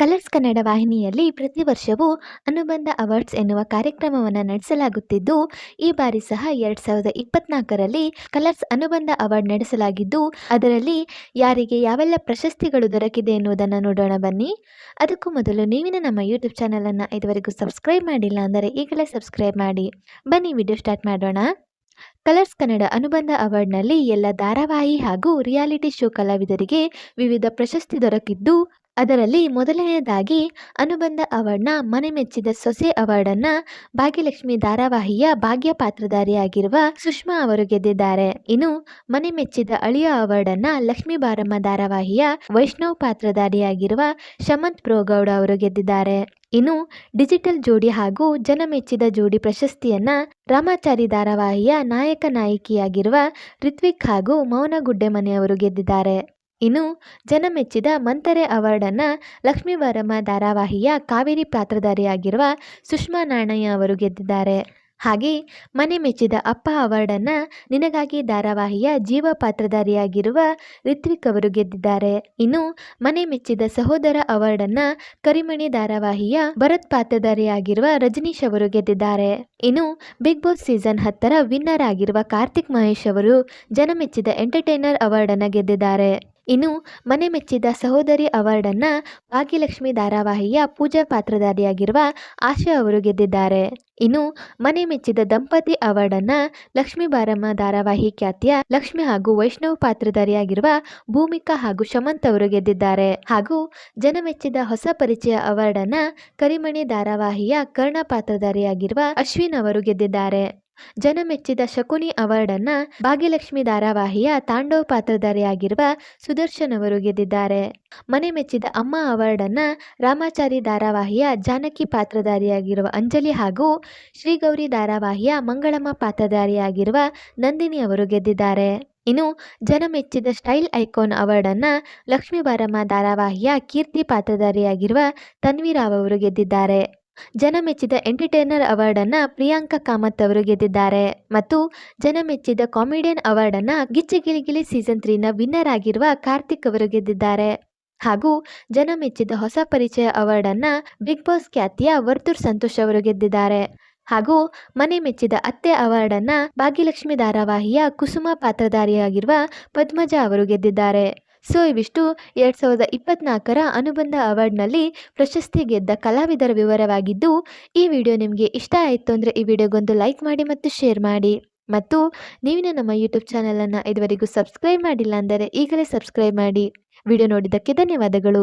Colours Kannada ವಾಹಿನಿಯಲ್ಲಿ ಪ್ರತಿ ವರ್ಷವೂ ಅನುಬಂಧ ಅವಾರ್ಡ್ಸ್ ಎನ್ನುವ ಕಾರ್ಯಕ್ರಮವನ್ನು ನಡೆಸಲಾಗುತ್ತಿದ್ದು, ಈ ಬಾರಿ ಸಹ ಎರಡು ಸಾವಿರದ ಇಪ್ಪತ್ನಾಲ್ಕರಲ್ಲಿ ಕಲರ್ಸ್ ಅನುಬಂಧ ಅವಾರ್ಡ್ ನಡೆಸಲಾಗಿದ್ದು, ಅದರಲ್ಲಿ ಯಾರಿಗೆ ಯಾವೆಲ್ಲ ಪ್ರಶಸ್ತಿಗಳು ದೊರಕಿದೆ ಎನ್ನುವುದನ್ನು ನೋಡೋಣ ಬನ್ನಿ. ಅದಕ್ಕೂ ಮೊದಲು ನೀವಿನ ನಮ್ಮ ಯೂಟ್ಯೂಬ್ ಚಾನಲನ್ನು ಇದುವರೆಗೂ ಸಬ್ಸ್ಕ್ರೈಬ್ ಮಾಡಿಲ್ಲ ಅಂದರೆ ಈಗಲೇ ಸಬ್ಸ್ಕ್ರೈಬ್ ಮಾಡಿ. ಬನ್ನಿ ವಿಡಿಯೋ ಸ್ಟಾರ್ಟ್ ಮಾಡೋಣ. ಕಲರ್ಸ್ ಕನ್ನಡ ಅನುಬಂಧ ಅವಾರ್ಡ್ನಲ್ಲಿ ಎಲ್ಲ ಧಾರಾವಾಹಿ ಹಾಗೂ ರಿಯಾಲಿಟಿ ಶೋ ಕಲಾವಿದರಿಗೆ ವಿವಿಧ ಪ್ರಶಸ್ತಿ ದೊರಕಿದ್ದು ಅದರಲ್ಲಿ ಮೊದಲನೆಯದಾಗಿ ಅನುಬಂಧ ಅವಾರ್ಡ್ನ ಮನೆ ಮೆಚ್ಚಿದ ಸೊಸೆ ಅವಾರ್ಡನ್ನು ಭಾಗ್ಯಲಕ್ಷ್ಮಿ ಧಾರಾವಾಹಿಯ ಭಾಗ್ಯ ಪಾತ್ರಧಾರಿಯಾಗಿರುವ ಸುಷ್ಮಾ ಅವರು ಗೆದ್ದಿದ್ದಾರೆ. ಇನ್ನು ಮನೆ ಮೆಚ್ಚಿದ ಅಳಿಯ ಅವಾರ್ಡನ್ನು ಲಕ್ಷ್ಮೀ ಬಾರಮ್ಮ ಧಾರಾವಾಹಿಯ ವೈಷ್ಣವ್ ಪಾತ್ರಧಾರಿಯಾಗಿರುವ ಶಮಂತ್ ಪ್ರೋಗೌಡ ಅವರು ಗೆದ್ದಿದ್ದಾರೆ. ಇನ್ನು ಡಿಜಿಟಲ್ ಜೋಡಿ ಹಾಗೂ ಜನಮೆಚ್ಚಿದ ಜೋಡಿ ಪ್ರಶಸ್ತಿಯನ್ನ ರಾಮಾಚಾರಿ ಧಾರಾವಾಹಿಯ ನಾಯಕ ನಾಯಕಿಯಾಗಿರುವ ಋತ್ವಿಕ್ ಹಾಗೂ ಮೌನ ಗುಡ್ಡೆಮನೆ ಅವರು ಗೆದ್ದಿದ್ದಾರೆ. ಇನ್ನು ಜನಮೆಚ್ಚಿದ ಮಂತರೆ ಅವಾರ್ಡನ್ನು ಲಕ್ಷ್ಮೀವರಮ ಧಾರಾವಾಹಿಯ ಕಾವೇರಿ ಪಾತ್ರಧಾರಿಯಾಗಿರುವ ಸುಷ್ಮಾ ನಾಣಯ್ಯ ಅವರು ಗೆದ್ದಿದ್ದಾರೆ. ಹಾಗೆ ಮನೆ ಮೆಚ್ಚಿದ ಅಪ್ಪ ಅವಾರ್ಡನ್ನು ನಿನಗಾಗಿ ಧಾರಾವಾಹಿಯ ಜೀವ ಪಾತ್ರಧಾರಿಯಾಗಿರುವ ರಿತ್ವಿಕ್ ಅವರು ಗೆದ್ದಿದ್ದಾರೆ. ಇನ್ನು ಮನೆ ಮೆಚ್ಚಿದ ಸಹೋದರ ಅವಾರ್ಡನ್ನು ಕರಿಮಣಿ ಧಾರಾವಾಹಿಯ ಭರತ್ ಪಾತ್ರಧಾರಿಯಾಗಿರುವ ರಜನೀಶ್ ಅವರು ಗೆದ್ದಿದ್ದಾರೆ. ಇನ್ನು ಬಿಗ್ ಬಾಸ್ ಸೀಸನ್ ಹತ್ತರ ವಿನ್ನರ್ ಆಗಿರುವ ಕಾರ್ತಿಕ್ ಮಹೇಶ್ ಅವರು ಜನಮೆಚ್ಚಿದ ಎಂಟರ್ಟೈನರ್ ಅವಾರ್ಡನ್ನು ಗೆದ್ದಿದ್ದಾರೆ. ಇನ್ನು ಮನೆ ಮೆಚ್ಚಿದ ಸಹೋದರಿ ಅವಾರ್ಡನ್ನು ಭಾಗ್ಯಲಕ್ಷ್ಮಿ ಧಾರಾವಾಹಿಯ ಪೂಜಾ ಪಾತ್ರಧಾರಿಯಾಗಿರುವ ಆಶಾ ಅವರು ಗೆದ್ದಿದ್ದಾರೆ. ಇನ್ನು ಮನೆ ಮೆಚ್ಚಿದ ದಂಪತಿ ಅವಾರ್ಡನ್ನು ಲಕ್ಷ್ಮೀ ಬಾರಮ್ಮ ಧಾರಾವಾಹಿ ಖ್ಯಾತಿಯ ಲಕ್ಷ್ಮಿ ಹಾಗೂ ವೈಷ್ಣವ್ ಪಾತ್ರಧಾರಿಯಾಗಿರುವ ಭೂಮಿಕಾ ಹಾಗೂ ಶಮಂತ್ ಅವರು ಗೆದ್ದಿದ್ದಾರೆ. ಹಾಗೂ ಜನಮೆಚ್ಚಿದ ಹೊಸ ಪರಿಚಯ ಅವಾರ್ಡನ್ನು ಕರಿಮಣಿ ಧಾರಾವಾಹಿಯ ಕರ್ಣ ಪಾತ್ರಧಾರಿಯಾಗಿರುವ ಅಶ್ವಿನ್ ಅವರು ಗೆದ್ದಿದ್ದಾರೆ. ಜನಮೆಚ್ಚಿದ ಶಕುನಿ ಅವಾರ್ಡನ್ನು ಭಾಗ್ಯಲಕ್ಷ್ಮಿ ಧಾರಾವಾಹಿಯ ತಾಂಡವ್ ಪಾತ್ರಧಾರಿಯಾಗಿರುವ ಸುದರ್ಶನ್ ಅವರು ಗೆದ್ದಿದ್ದಾರೆ. ಮನೆ ಮೆಚ್ಚಿದ ಅಮ್ಮ ಅವಾರ್ಡನ್ನ ರಾಮಾಚಾರಿ ಧಾರಾವಾಹಿಯ ಜಾನಕಿ ಪಾತ್ರಧಾರಿಯಾಗಿರುವ ಅಂಜಲಿ ಹಾಗೂ ಶ್ರೀಗೌರಿ ಧಾರಾವಾಹಿಯ ಮಂಗಳಮ್ಮ ಪಾತ್ರಧಾರಿಯಾಗಿರುವ ನಂದಿನಿ ಅವರು ಗೆದ್ದಿದ್ದಾರೆ. ಇನ್ನು ಜನಮೆಚ್ಚಿದ ಸ್ಟೈಲ್ ಐಕಾನ್ ಅವಾರ್ಡನ್ನು ಲಕ್ಷ್ಮೀ ಬಾರಮ್ಮ ಧಾರಾವಾಹಿಯ ಕೀರ್ತಿ ಪಾತ್ರಧಾರಿಯಾಗಿರುವ ತನ್ವೀರಾವ್ ಅವರು ಗೆದ್ದಿದ್ದಾರೆ. ಜನಮೆಚ್ಚಿದ ಎಂಟರ್ಟೈನರ್ ಅವಾರ್ಡನ್ನು ಪ್ರಿಯಾಂಕಾ ಕಾಮತ್ ಅವರು ಗೆದ್ದಿದ್ದಾರೆ. ಮತ್ತು ಜನಮೆಚ್ಚಿದ ಕಾಮಿಡಿಯನ್ ಅವಾರ್ಡನ್ನು ಗಿಚ್ಚಿ ಗಿಲಿಗಿಲಿ ಸೀಸನ್ ತ್ರೀನ ವಿನ್ನರ್ ಆಗಿರುವ ಕಾರ್ತಿಕ್ ಅವರು ಗೆದ್ದಿದ್ದಾರೆ. ಹಾಗೂ ಜನಮೆಚ್ಚಿದ ಹೊಸ ಪರಿಚಯ ಅವಾರ್ಡನ್ನು ಬಿಗ್ ಬಾಸ್ ಖ್ಯಾತಿಯ ವರ್ತೂರ್ ಸಂತೋಷ್ ಅವರು ಗೆದ್ದಿದ್ದಾರೆ. ಹಾಗೂ ಮನೆ ಮೆಚ್ಚಿದ ಅತ್ತೆ ಅವಾರ್ಡನ್ನು ಭಾಗ್ಯಲಕ್ಷ್ಮಿ ಧಾರಾವಾಹಿಯ ಕುಸುಮ ಪಾತ್ರಧಾರಿಯಾಗಿರುವ ಪದ್ಮಜಾ ಅವರು ಗೆದ್ದಿದ್ದಾರೆ. ಸೊ ಇವಿಷ್ಟು ಎರಡು ಸಾವಿರದ ಇಪ್ಪತ್ನಾಲ್ಕರ ಅನುಬಂಧ ಅವಾರ್ಡ್ನಲ್ಲಿ ಪ್ರಶಸ್ತಿ ಗೆದ್ದ ಕಲಾವಿದರ ವಿವರವಾಗಿದ್ದು, ಈ ವಿಡಿಯೋ ನಿಮಗೆ ಇಷ್ಟ ಆಯಿತು ಅಂದರೆ ಈ ವಿಡಿಯೋಗೊಂದು ಲೈಕ್ ಮಾಡಿ ಮತ್ತು ಶೇರ್ ಮಾಡಿ. ಮತ್ತು ನೀವಿನ ನಮ್ಮ ಯೂಟ್ಯೂಬ್ ಚಾನಲನ್ನು ಇದುವರೆಗೂ ಸಬ್ಸ್ಕ್ರೈಬ್ ಮಾಡಿಲ್ಲ ಅಂದರೆ ಈಗಲೇ ಸಬ್ಸ್ಕ್ರೈಬ್ ಮಾಡಿ. ವಿಡಿಯೋ ನೋಡಿದ್ದಕ್ಕೆ ಧನ್ಯವಾದಗಳು.